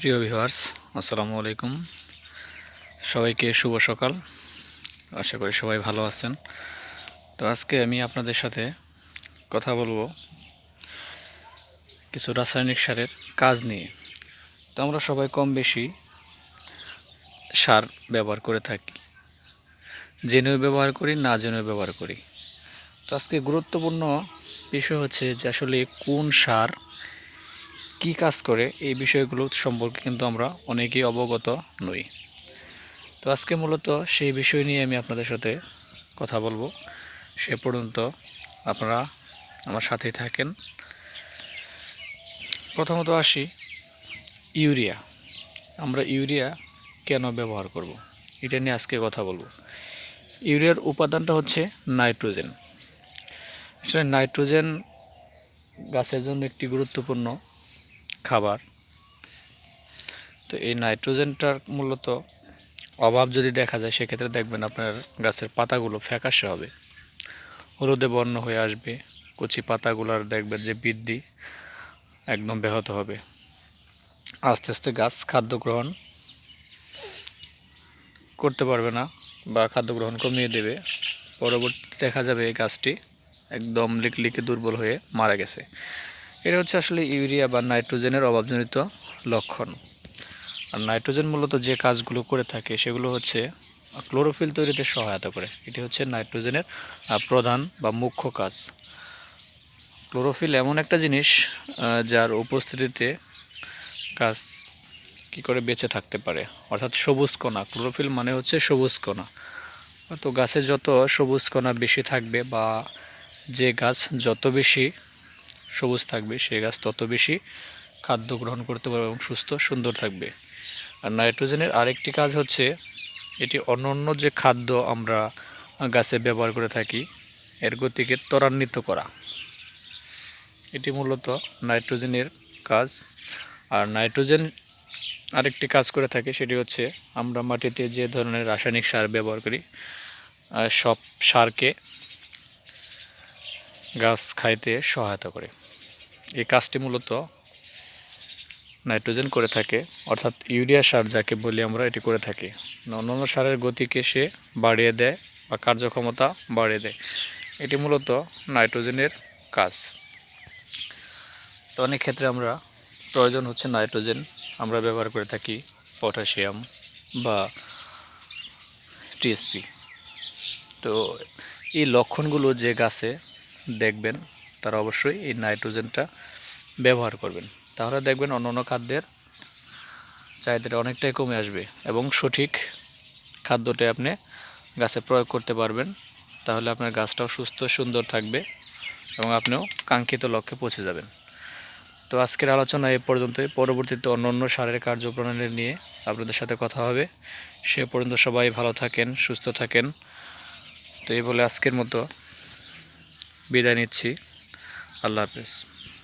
প্রিয় ভিউয়ার্স, আসসালামু আলাইকুম। সবাইকে শুভ সকাল। আশা করি সবাই ভালো আছেন। তো আজকে আমি আপনাদের সাথে কথা বলব কিছু রাসায়নিক সারের কাজ নিয়ে। তো আমরা সবাই কম বেশি সার ব্যবহার করে থাকি, জেনেও ব্যবহার করি, না জেনেও ব্যবহার করি। তো আজকে গুরুত্বপূর্ণ বিষয় হচ্ছে যে আসলে কোন সার কি কাজ করে এই বিষয়গুলো সম্পর্কে কিন্তু আমরা অনেকেই অবগত নই। তো আজকে মূলত সেই বিষয় নিয়ে আমি আপনাদের সাথে কথা বলব। সে পর্যন্ত আপনারা আমার সাথেই থাকেন। প্রথমত আসি, ইউরিয়া। আমরা ইউরিয়া কেন ব্যবহার করব। এটা নিয়ে আজকে কথা বলব। ইউরিয়ার উপাদানটা হচ্ছে নাইট্রোজেন। আসলে নাইট্রোজেন গাছের জন্য একটি গুরুত্বপূর্ণ খাবার। তো এই নাইট্রোজেনটার মূলত অভাব যদি দেখা যায়, সেক্ষেত্রে দেখবেন আপনার গাছের পাতাগুলো ফ্যাকাশে হবে। হলুদে বর্ণ হয়ে আসবে, কচি পাতাগুলোর দেখবেন যে বৃদ্ধি একদম ব্যাহত হবে। আস্তে আস্তে গাছ খাদ্য গ্রহণ করতে পারবে না বা খাদ্য গ্রহণ কমিয়ে দেবে। পরবর্তী দেখা যাবে এই গাছটি একদম লিকলিকে দুর্বল হয়ে মারা গেছে। এটা হচ্ছে আসলে ইউরিয়া বা নাইট্রোজেনের অভাবজনিত লক্ষণ। আর নাইট্রোজেন মূলত যে কাজগুলো করে থাকে, সেগুলো হচ্ছে ক্লোরোফিল তৈরিতে সহায়তা করে। এটি হচ্ছে নাইট্রোজেনের প্রধান বা মুখ্য কাজ। ক্লোরোফিল এমন একটা জিনিস যার উপস্থিতিতে গাছ কি করে বেঁচে থাকতে পারে, অর্থাৎ সবুজ কণা। ক্লোরোফিল মানে হচ্ছে সবুজ কণা। তো গাছে যত সবুজ কণা বেশি থাকবে বা যে গাছ যত বেশি সবুজ থাকবে, সে গাছ তত বেশি খাদ্য গ্রহণ করতে পারবে এবং সুস্থ, সুন্দর থাকবে। আর নাইট্রোজেনের আরেকটি কাজ হচ্ছে, এটি অন্য অন্য যে খাদ্য আমরা গাছে ব্যবহার করে থাকি, এর গতিকে ত্বরান্বিত করা। এটি মূলত নাইট্রোজেনের কাজ। আর নাইট্রোজেন আরেকটি কাজ করে থাকে, সেটি হচ্ছে আমরা মাটিতে যে ধরনের রাসায়নিক সার ব্যবহার করি সব সারকে গাছ খাইতে সহায়তা করে। এই কাজটি মূলত নাইট্রোজেন করে থাকে, অর্থাৎ ইউরিয়া সার যাকে বলি আমরা, এটি করে থাকি। অন্যান্য সারের গতিকে সে বাড়িয়ে দেয় বা কার্যক্ষমতা বাড়িয়ে দেয়। এটি মূলত নাইট্রোজেনের কাজ। তো অনেক ক্ষেত্রে আমরা প্রয়োজন হচ্ছে নাইট্রোজেন আমরা ব্যবহার করে থাকি পটাশিয়াম বা টিএসপি। তো এই লক্ষণগুলো যে গাছে দেখবেন তারা অবশ্যই এই নাইট্রোজেনটা ব্যবহার করবেন। তাহলে দেখবেন অন্য অন্য খাদ্যের চাহিদাটা অনেকটাই কমে আসবে এবং সঠিক খাদ্যটা আপনি গাছে প্রয়োগ করতে পারবেন। তাহলে আপনার গাছটাও সুস্থ, সুন্দর থাকবে এবং আপনিও কাঙ্ক্ষিত লক্ষ্যে পৌঁছে যাবেন। তো আজকের আলোচনা এ পর্যন্তই। পরবর্তীতে অন্য অন্য সারের কার্যপ্রণালী নিয়ে আপনাদের সাথে কথা হবে। সে পর্যন্ত সবাই ভালো থাকেন, সুস্থ থাকেন। তো এই বলে আজকের মতো বিদায় নিচ্ছি। আল্লাহ হাফিজ।